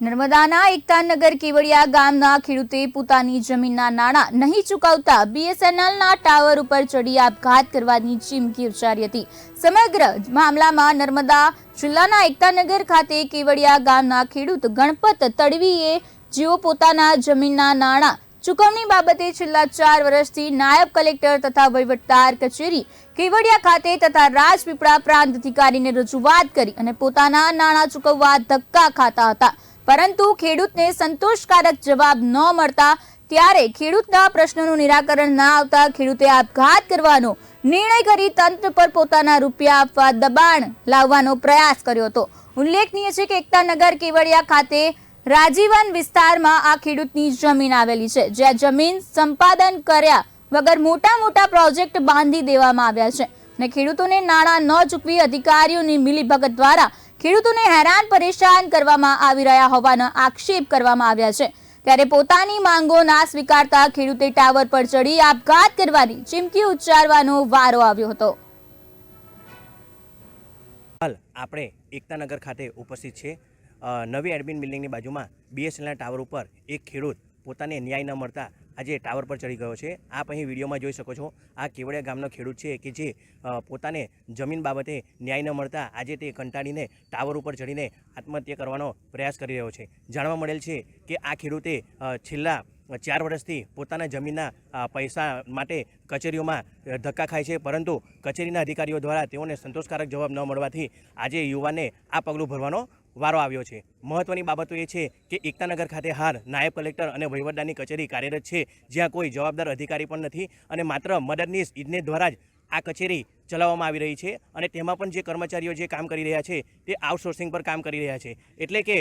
નર્મદાના એકતાનગર કેવડિયા ગામના ખેડૂતે પોતાની જમીનના નાણાં નહીં ચૂકવતા બીએસએનએલના ટાવર ઉપર ચડી આપઘાત કરવાની ચીમકી ઉચ્ચારી હતી. સમગ્ર મામલામાં નર્મદા જિલ્લાના એકતાનગર ખાતે કેવડિયા ગામના ખેડૂત ગણપત તડવીએ જેઓ પોતાના જમીનના નાણાં ચૂકવણી બાબતે છેલ્લા ચાર વર્ષથી નાયબ કલેક્ટર તથા વહીવટદાર કચેરી કેવડિયા ખાતે તથા રાજપીપળા પ્રાંત અધિકારીને રજૂઆત કરી અને પોતાના નાણાં ચૂકવવા ધક્કા ખાતા હતા. પરંતુ ખેડૂતને સંતોષકારક જવાબ ન મળતા ત્યારે ખેડૂતના પ્રશ્નોનું નિરાકરણ ના આવતા ખેડૂતે આપઘાત કરવાનો નિર્ણય કરી તંત્ર પર પોતાના રૂપિયા આપવા દબાણ લાવવાનો પ્રયાસ કર્યો હતો. ઉલ્લેખનીય છે કે એકતાનગર કેવડિયા ખાતે રાજીવન વિસ્તારમાં આ ખેડૂતની જમીન આવેલી છે. જ્યાં જમીન સંપાદન કર્યા વગર મોટા મોટા પ્રોજેક્ટ બાંધી દેવામાં આવ્યા છે અને ખેડૂતોને નાણાં ન ચૂકવી અધિકારીઓની મિલીભગત દ્વારા ખેડૂતોને હેરાન પરેશાન કરવામાં આવી રહ્યા હોવાના આક્ષેપ કરવામાં આવ્યા છે. ત્યારે પોતાની માંગો ના સ્વીકારતા ખેડૂતે ટાવર પર ચડી આપઘાત કરવાની ચીમકી ઉચ્ચારવાનો વારો આવ્યો હતો. હાલ આપણે એકતાનગર ખાતે ઉપસ્થિત છે નવી એડમિન બિલ્ડિંગની બાજુમાં બીએસએલના ટાવર ઉપર એક ખેડૂત પોતાને ન્યાય ન મળતા આજે ટાવર પર ચડી ગયો છે. આપ અહીં વિડીયોમાં જોઈ શકો છો, આ કેવડિયા ગામનો ખેડૂત છે કે જે પોતાને જમીન બાબતે ન્યાય ન મળતા આજે તે કંટાળીને ટાવર ઉપર ચડીને આત્મહત્યા કરવાનો પ્રયાસ કરી રહ્યો છે. જાણવા મળેલ છે કે આ ખેડૂતે છેલ્લા ચાર વર્ષથી પોતાના જમીનના પૈસા માટે કચેરીઓમાં ધક્કા ખાય છે, પરંતુ કચેરીના અધિકારીઓ દ્વારા તેઓને સંતોષકારક જવાબ ન મળવાથી આજે યુવાને આ પગલું ભરવાનો વારો આવ્યો છે. મહત્વની બાબતો એ છે કે એકતાનગર ખાતે હાલ નાયબ કલેક્ટર અને વહીવટદારની કચેરી કાર્યરત છે. જ્યાં કોઈ જવાબદાર અધિકારી પણ નથી અને માત્ર મદદનીશ ઇજનેર દ્વારા જ આ કચેરી ચલાવવામાં આવી રહી છે અને તેમાં પણ જે કર્મચારીઓ જે કામ કરી રહ્યા છે તે આઉટસોર્સિંગ પર કામ કરી રહ્યા છે. એટલે કે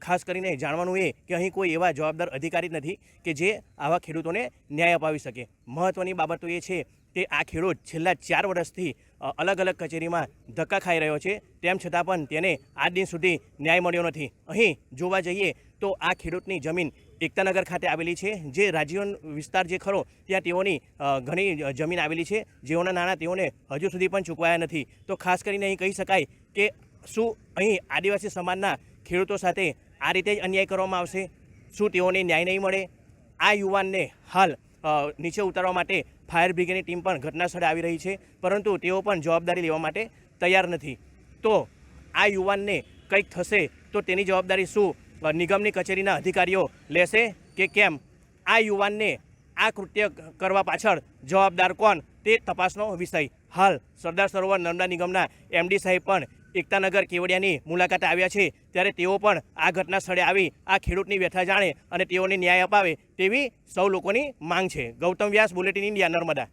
ખાસ કરીને જાણવાનું એ કે અહીં કોઈ એવા જવાબદાર અધિકારી નથી કે જે આવા ખેડૂતોને ન્યાય અપાવી શકે. મહત્વની બાબતો એ છે કે આ ખેડૂત છેલ્લા ચાર વર્ષથી અલગ અલગ કચેરીમાં ધક્કા ખાઈ રહ્યો છે. તેમ છતાં પણ તેને આજ દિન સુધી ન્યાય મળ્યો નથી. અહીં જોવા જઈએ તો આ ખેડૂતની જમીન એકતાનગર ખાતે આવેલી છે, જે રાજીવન વિસ્તાર જે ખરો, ત્યાં તેઓની ઘણી જમીન આવેલી છે. જેઓના નાણાં તેઓને હજુ સુધી પણ ચૂકવાયા નથી. તો ખાસ કરીને અહીં કહી શકાય કે શું અહીં આદિવાસી સમાજના ખેડૂતો સાથે આ રીતે જ અન્યાય કરવામાં આવશે? શું તેઓને ન્યાય નહીં મળે? આ યુવાનને હાલ નીચે ઉતારવા માટે ફાયર બ્રિગેડની ટીમ પણ ઘટના સ્થળે આવી રહી છે, પરંતુ તેઓ પણ જવાબદારી લેવા માટે તૈયાર નથી. તો આ યુવાનને કંઈક થશે, તો તેની જવાબદારી શું? નિગમની કચેરીના અધિકારીઓ લેશે કે કેમ? આ યુવાનને આ કૃત્ય કરવા પાછળ જવાબદાર કોણ? તે તપાસનો વિષય. હાલ સરદાર સરોવર નર્મદા નિગમના એમડી સાહેબ પણ એકતાનગર કેવડિયાની મુલાકાતે આવ્યા છે, ત્યારે તેઓ પણ આ ઘટના સ્થળે આવી, આ ખેડૂતની વ્યથા જાણે અને તેઓને ન્યાય અપાવે તેવી સૌ લોકોની માંગ છે. Gautam Vyas bulletin India Narmada.